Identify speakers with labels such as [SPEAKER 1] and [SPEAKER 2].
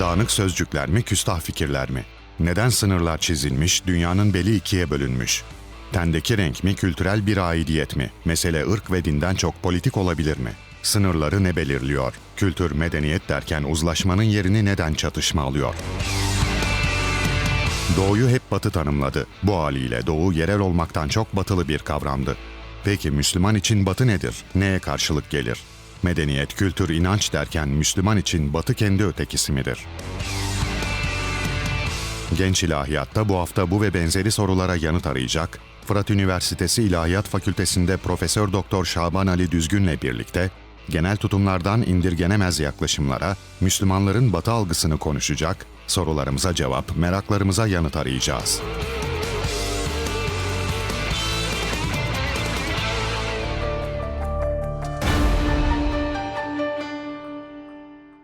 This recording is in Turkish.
[SPEAKER 1] Dağınık sözcükler mi, küstah fikirler mi? Neden sınırlar çizilmiş, dünyanın beli ikiye bölünmüş? Tendeki renk mi, kültürel bir aidiyet mi? Mesele ırk ve dinden çok politik olabilir mi? Sınırları ne belirliyor? Kültür, medeniyet derken uzlaşmanın yerini neden çatışma alıyor? Doğu'yu hep Batı tanımladı. Bu haliyle Doğu yerel olmaktan çok batılı bir kavramdı. Peki Müslüman için Batı nedir? Neye karşılık gelir? Medeniyet, kültür, inanç derken Müslüman için Batı kendi ötekisi midir? Genç İlahiyat'ta bu hafta bu ve benzeri sorulara yanıt arayacak, Fırat Üniversitesi İlahiyat Fakültesinde Profesör Doktor Şaban Ali Düzgün'le birlikte genel tutumlardan indirgenemez yaklaşımlara, Müslümanların Batı algısını konuşacak, sorularımıza cevap, meraklarımıza yanıt arayacağız.